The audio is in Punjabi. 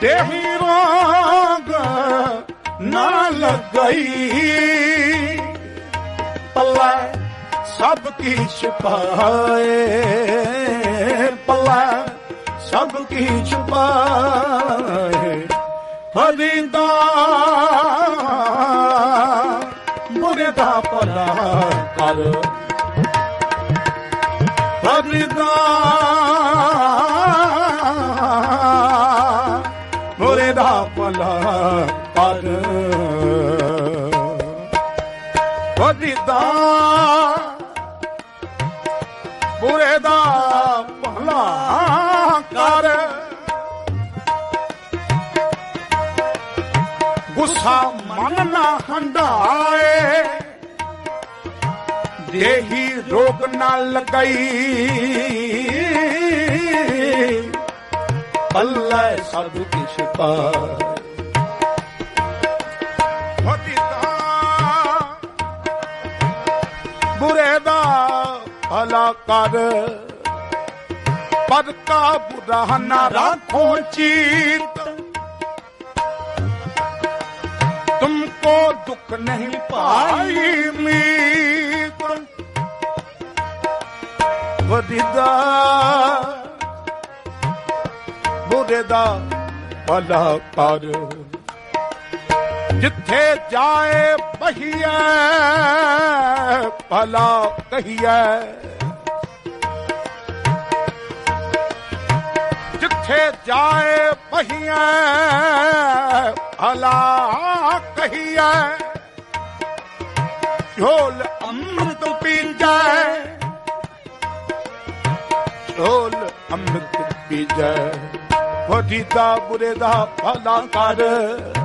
ਦੇਹੀ ਰੋਗ ਨਾ ਲੱਗਈ। ਪੱਲਾ ਸਭ ਕੀ ਛੁਪਾਏ, ਪੱਲਾ ਸਭ ਕੀ ਛੁਪਾਏ। ਹਰਿੰਦਾ ਬੁਰੇ ਦਾ ਭਲਾ ਕਰ। ਹਰਿੰਦਾ ਬੁਰੇ ਦਾ ਭਲਾ ਕਰ। ਹਰਿੰਦਾ ਬੁਰੇ ਦਾ ਭਲਾ ਕਰ। ਗੁੱਸਾ ਮਨ ਨਾ ਹੰਡਾਏ, ਦੇਹੀ ਰੋਗ ਨਾ ਲਗਈ। ਅੱਲਾ ਸਭ ਕਿਛ ਪਾਏ ਹੋਤੀ ਤਾਂ ਬੁਰੇ ਦਾ ਭਲਾ ਕਰ ਪਦ ਕਾ ਬੁਰਾ ਨਾ ਰੱਖੋ ਚੀਤ तुमको दुख नहीं पाई मीत ਵਰਿਦਾ ਬੁਰੇ ਦਾ ਭਲਾ ਕਰ। ਜਿੱਥੇ ਜਾਏ ਬਹੀਏ ਭਲਾ ਕਹੀਏ। ਜਿੱਥੇ ਜਾਏ ਬਹੀਏ ਭਲਾ ਕਹੀਏ। ਝੋਲ ਅੰਮ੍ਰਿਤ ਪੀਜੈ, ਝੋਲ ਅੰਮ੍ਰਿਤ ਪੀਜੈ ਵਢੀਦਾ ਬੁਰੇ ਦਾ ਭਲਾ ਕਰ।